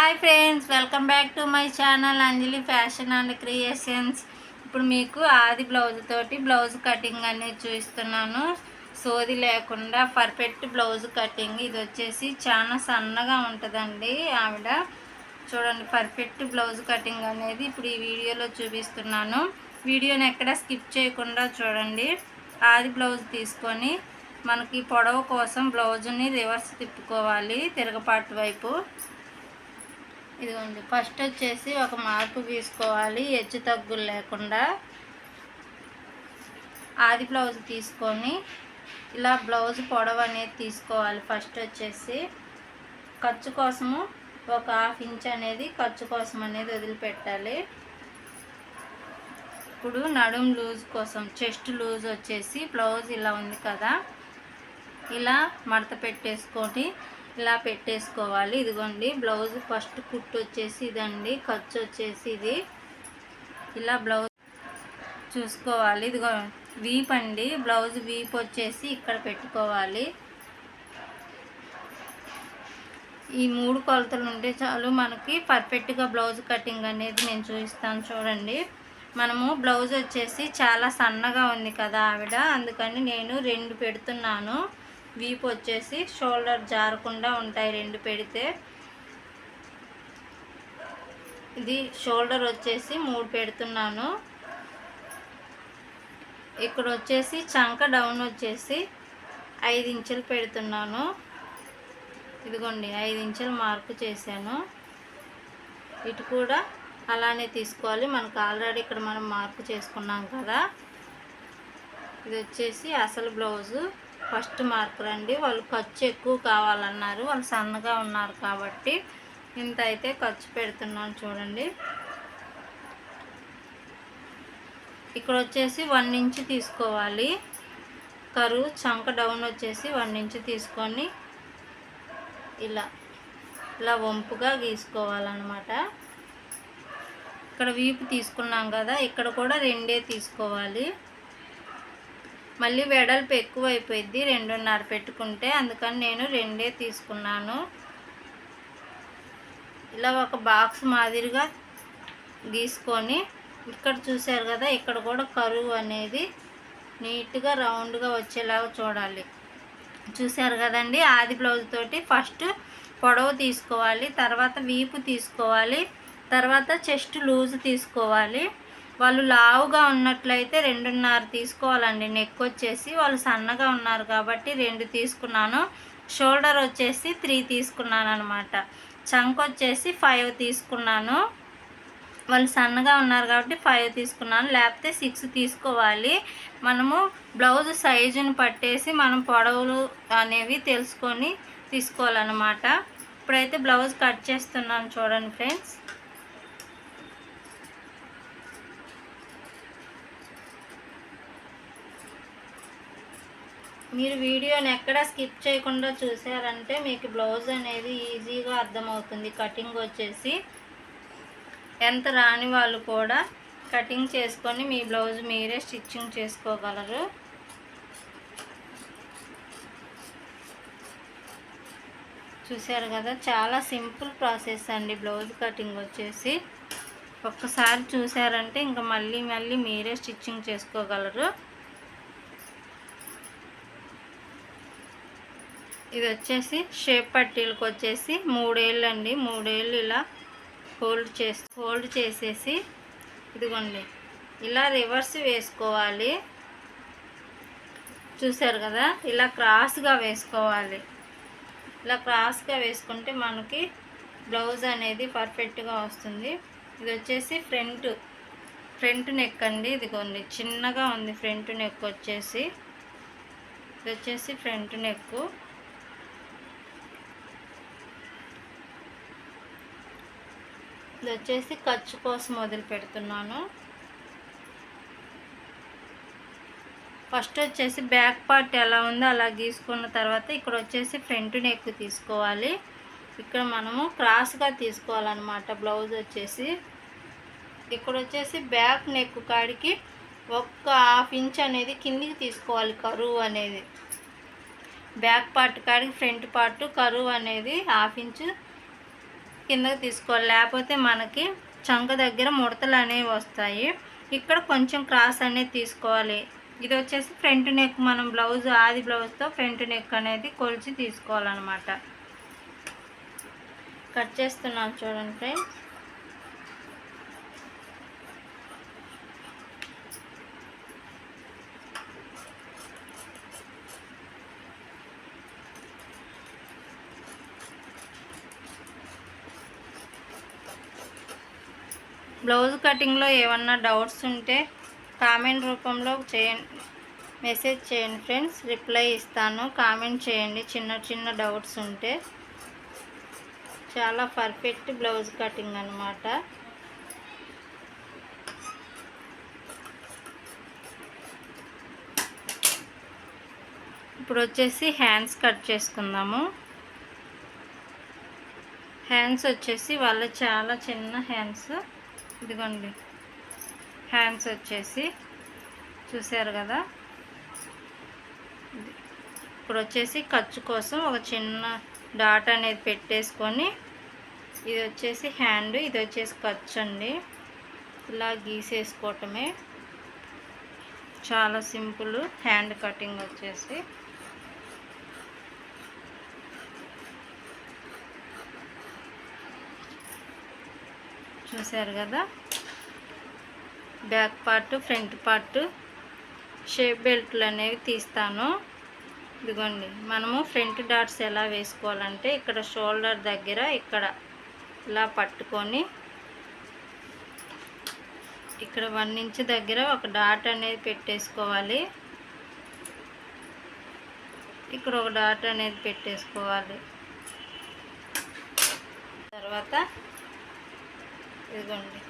Hi friends welcome back to my channel Anjali fashion and creations. ఇప్పుడు మీకు ఆది blouse తోటి బ్లౌజ్ కటింగ్ అనేది చూపిస్తున్నాను. సోది లేకుండా పర్ఫెక్ట్ బ్లౌజ్ కటింగ్. ఇది వచ్చేసి చాలా సన్నగా ఉంటుందండి ఆవిడ. చూడండి పర్ఫెక్ట్ బ్లౌజ్ కటింగ్ అనేది ఇప్పుడు ఈ వీడియోలో చూపిస్తున్నాను. వీడియోని ఎక్కడ స్కిప్ చేయకుండా చూడండి. ఆది బ్లౌజ్ తీసుకొని మనకి పొడవు కోసం బ్లౌజ్ని రివర్స్ తిప్పుకోవాలి తిరగపాటు వైపు. ఇదిగోండి ఫస్ట్ వచ్చేసి ఒక మార్పు తీసుకోవాలి హెచ్చు తగ్గులు లేకుండా. ఆది బ్లౌజ్ తీసుకొని ఇలా బ్లౌజ్ పొడవు అనేది తీసుకోవాలి. ఫస్ట్ వచ్చేసి ఖర్చు కోసము ఒక హాఫ్ ఇంచ్ అనేది ఖర్చు కోసం అనేది వదిలిపెట్టాలి. ఇప్పుడు నడుం లూజ్ కోసం చెస్ట్ లూజ్ వచ్చేసి బ్లౌజ్ ఇలా ఉంది కదా. ఇలా మడత పెట్టేసుకొని ఇలా పెట్టేసుకోవాలి. ఇదిగోండి బ్లౌజ్ ఫస్ట్ కుట్టు వచ్చేసి ఇదండి ఖర్చు వచ్చేసి ఇది. ఇలా బ్లౌజ్ చూసుకోవాలి. ఇదిగో వీప్ అండి బ్లౌజ్ వీప్ వచ్చేసి ఇక్కడ పెట్టుకోవాలి. ఈ మూడు కొలతలు ఉంటే చాలు మనకి పర్ఫెక్ట్గా బ్లౌజ్ కటింగ్ అనేది నేను చూపిస్తాను చూడండి. మనము బ్లౌజ్ వచ్చేసి చాలా సన్నగా ఉంది కదా ఆవిడ. అందుకని నేను రెండు పెడుతున్నాను. వీపు వచ్చేసి షోల్డర్ జారకుండా ఉంటాయి రెండు పెడితే. ఇది షోల్డర్ వచ్చేసి మూడు పెడుతున్నాను. ఇక్కడ వచ్చేసి చంక డౌన్ వచ్చేసి ఐదు ఇంచులు పెడుతున్నాను. ఇదిగోండి ఐదు ఇంచులు మార్కు చేశాను. ఇటు కూడా అలానే తీసుకోవాలి. మనకు ఆల్రెడీ ఇక్కడ మనం మార్కు చేసుకున్నాం కదా. ఇది వచ్చేసి అసలు బ్లౌజు. ఫస్ట్ మార్క్ రండి. వాళ్ళు ఖర్చు ఎక్కువ కావాలన్నారు. వాళ్ళు సన్నగా ఉన్నారు కాబట్టి ఇంత అయితే ఖర్చు పెడుతున్నాను చూడండి. ఇక్కడ వచ్చేసి వన్ ఇంచ్ తీసుకోవాలి. కరువు చంక డౌన్ వచ్చేసి వన్ ఇంచ్ తీసుకొని ఇలా ఇలా వంపుగా గీసుకోవాలన్నమాట. ఇక్కడ వీపు తీసుకున్నాం కదా ఇక్కడ కూడా రెండే తీసుకోవాలి. మళ్ళీ వెడల్పు ఎక్కువ అయిపోయింది రెండున్నర పెట్టుకుంటే. అందుకని నేను రెండే తీసుకున్నాను. ఇలా ఒక బాక్స్ మాదిరిగా గీసుకొని ఇక్కడ చూశారు కదా ఇక్కడ కూడా కరువు అనేది నీట్గా రౌండ్గా వచ్చేలాగా చూడాలి. చూశారు కదండి ఆది బ్లౌజ్ తోటి ఫస్ట్ పొడవు తీసుకోవాలి తర్వాత వీపు తీసుకోవాలి తర్వాత చెస్ట్ లూజ్ తీసుకోవాలి. వాళ్ళు లావుగా ఉన్నట్లయితే రెండున్నర తీసుకోవాలండి. నెక్ వచ్చేసి వాళ్ళు సన్నగా ఉన్నారు కాబట్టి రెండు తీసుకున్నాను. షోల్డర్ వచ్చేసి త్రీ తీసుకున్నాను అనమాట చంక్ వచ్చేసి ఫైవ్ తీసుకున్నాను. వాళ్ళు సన్నగా ఉన్నారు కాబట్టి ఫైవ్ తీసుకున్నాను. లేకపోతే సిక్స్ తీసుకోవాలి. మనము బ్లౌజ్ సైజుని పట్టేసి మనం పొడవులు అనేవి తెలుసుకొని తీసుకోవాలన్నమాట. ఇప్పుడైతే బ్లౌజ్ కట్ చేస్తున్నాను చూడండి ఫ్రెండ్స్ మీరు వీడియోని ఎక్కడ స్కిప్ చేయకుండా చూసారంటే మీకు బ్లౌజ్ అనేది ఈజీగా అర్థమవుతుంది. కటింగ్ వచ్చేసి ఎంత రాని వాళ్ళు కూడా కటింగ్ చేసుకొని మీ బ్లౌజ్ మీరే స్టిచ్చింగ్ చేసుకోగలరు. చూసారు కదా చాలా సింపుల్ ప్రాసెస్ అండి బ్లౌజ్ కటింగ్ వచ్చేసి. ఒక్కసారి చూసారంటే ఇంకా మళ్ళీ మళ్ళీ మీరే స్టిచ్చింగ్ చేసుకోగలరు. ఇది వచ్చేసి షేప్ పట్టీలకు వచ్చేసి మూడేళ్ళు అండి మూడేళ్ళు ఇలా హోల్డ్ చేసి హోల్డ్ చేసేసి ఇదిగోండి. ఇలా రివర్స్ వేసుకోవాలి. చూసారు కదా? ఇలా క్రాస్గా వేసుకోవాలి. ఇలా క్రాస్గా వేసుకుంటే మనకి బ్లౌజ్ అనేది పర్ఫెక్ట్గా వస్తుంది. ఇది వచ్చేసి ఫ్రంట్ ఫ్రంట్ నెక్ అండి ఇదిగోండి. చిన్నగా ఉంది ఫ్రంట్ నెక్ వచ్చేసి. ఇది వచ్చేసి ఫ్రంట్ నెక్ ఇది వచ్చేసి ఖర్చు కోసం వదిలి పెడుతున్నాను. ఫస్ట్ వచ్చేసి బ్యాక్ పార్ట్ ఎలా ఉందో అలా గీసుకున్న తర్వాత ఇక్కడ వచ్చేసి ఫ్రంట్ నెక్ తీసుకోవాలి. ఇక్కడ మనము క్రాస్గా తీసుకోవాలన్నమాట బ్లౌజ్ వచ్చేసి. ఇక్కడ వచ్చేసి బ్యాక్ నెక్ కాడికి ఒక్క హాఫ్ ఇంచ్ అనేది కిందికి తీసుకోవాలి కరువు అనేది. బ్యాక్ పార్ట్ కాడికి ఫ్రంట్ పార్ట్ కరువు అనేది హాఫ్ ఇంచ్ కిందకి తీసుకోవాలి. లేకపోతే మనకి చంక దగ్గర ముడతలు అనేవి వస్తాయి. ఇక్కడ కొంచెం క్రాస్ అనేది తీసుకోవాలి. ఇది వచ్చేసి ఫ్రంట్ నెక్. మనం బ్లౌజ్ ఆది బ్లౌజ్తో ఫ్రంట్ నెక్ అనేది కొలిచి తీసుకోవాలన్నమాట. కట్ చేస్తున్నాను చూడండి ఫ్రెండ్స్. బ్లౌజ్ కటింగ్లో ఏమన్నా డౌట్స్ ఉంటే కామెంట్ రూపంలో చేయండి. మెసేజ్ చేయండి ఫ్రెండ్స్. రిప్లై ఇస్తాను. కామెంట్ చేయండి. చిన్న చిన్న డౌట్స్ ఉంటే. చాలా పర్ఫెక్ట్ బ్లౌజ్ కటింగ్ అనమాట ఇప్పుడు వచ్చేసి హ్యాండ్స్ కట్ చేసుకుందాము. హ్యాండ్స్ వచ్చేసి వాళ్ళ చాలా చిన్న హ్యాండ్స్. ఇదిగోండి. హ్యాండ్స్ వచ్చేసి చూసారు కదా? ఇప్పుడు వచ్చేసి ఖర్చు కోసం ఒక చిన్న డాట్ అనేది పెట్టేసుకొని ఇది వచ్చేసి హ్యాండ్ ఇది వచ్చేసి ఖర్చు అండి. ఇలా గీసేసుకోవటమే. చాలా సింపుల్ హ్యాండ్ కటింగ్ వచ్చేసి. చూసారు కదా? Back part front part shape బెల్ట్లు అనేవి తీస్తాను. ఇదిగోండి మనము ఫ్రంట్ డాట్స్ ఎలా వేసుకోవాలంటే ఇక్కడ షోల్డర్ దగ్గర ఇక్కడ ఇలా పట్టుకొని ఇక్కడ వన్ ఇంచ్ దగ్గర ఒక డాట్ అనేది పెట్టేసుకోవాలి. ఇక్కడ ఒక డాట్ అనేది పెట్టేసుకోవాలి. తర్వాత ఇదిగోండి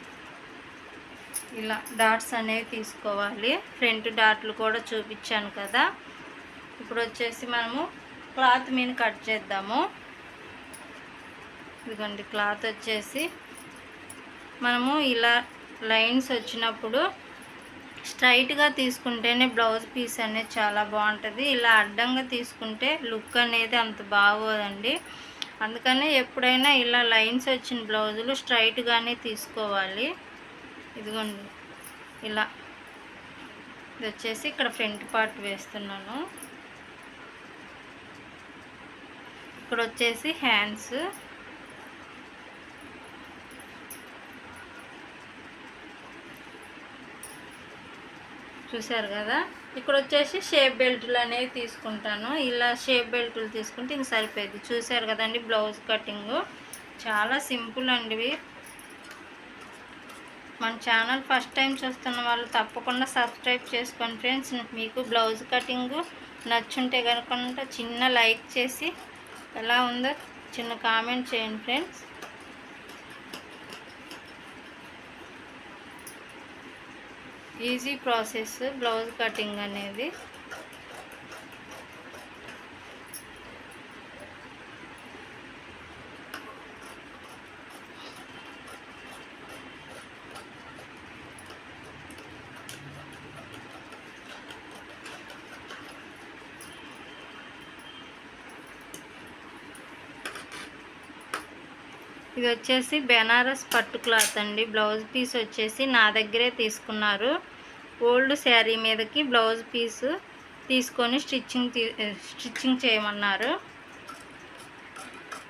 ఇలా డాట్స్ అనేవి తీసుకోవాలి. ఫ్రంట్ డాట్లు కూడా చూపించాను కదా. ఇప్పుడు వచ్చేసి మనము క్లాత్ మీద కట్ చేద్దాము. ఇదిగోండి క్లాత్ వచ్చేసి మనము ఇలా లైన్స్ వచ్చినప్పుడు స్ట్రైట్గా తీసుకుంటేనే బ్లౌజ్ పీస్ అనేది చాలా బాగుంటుంది. ఇలా అడ్డంగా తీసుకుంటే లుక్ అనేది అంత బాగోదండి. అందుకనే ఎప్పుడైనా ఇలా లైన్స్ వచ్చిన బ్లౌజులు స్ట్రైట్గానే తీసుకోవాలి. ఇదిగోండి ఇలా. ఇది వచ్చేసి ఇక్కడ ఫ్రంట్ పార్ట్ వేస్తున్నాను. ఇక్కడ వచ్చేసి హ్యాండ్స్. చూశారు కదా? ఇక్కడ వచ్చేసి షేప్ బెల్ట్లు అనేవి తీసుకుంటాను. ఇలా షేప్ బెల్ట్లు తీసుకుంటే ఇంక సరిపోయింది. చూసారు కదండి బ్లౌజ్ కటింగు. చాలా సింపుల్ అండి మన ఛానల్ ఫస్ట్ టైం చూస్తున్న వాళ్ళు తప్పకుండా సబ్స్క్రైబ్ చేసుకోండి ఫ్రెండ్స్. మీకు బ్లౌజ్ కటింగు నచ్చుంటే కనుక చిన్న లైక్ చేసి ఎలా ఉందో చిన్న కామెంట్ చేయండి friends. Easy process blouse cutting అనేది. ఇది వచ్చేసి బెనారస్ పట్టు క్లాత్ అండి. బ్లౌజ్ పీస్ వచ్చేసి నా దగ్గరే తీసుకున్నారు. ఓల్డ్ శారీ మీదకి బ్లౌజ్ పీసు తీసుకొని స్టిచ్చింగ్ స్టిచ్చింగ్ చేయమన్నారు.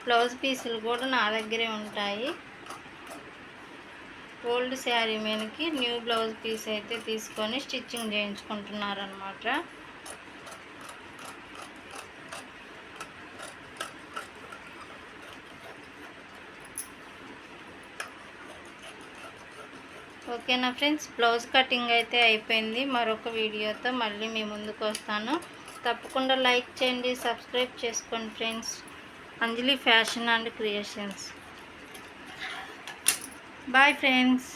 బ్లౌజ్ పీసులు కూడా నా దగ్గరే ఉంటాయి. ఓల్డ్ శారీ మీదకి న్యూ బ్లౌజ్ పీస్ అయితే తీసుకొని స్టిచ్చింగ్ చేయించుకుంటున్నారు ఓకేనా ఫ్రెండ్స్? బ్లౌజ్ కటింగ్ అయితే అయిపోయింది. మరొక వీడియోతో మళ్ళీ మీ ముందుకు వస్తాను. తప్పకుండా లైక్ చేయండి సబ్స్క్రైబ్ చేసుకోండి friends. Anjali fashion and creations. Bye friends.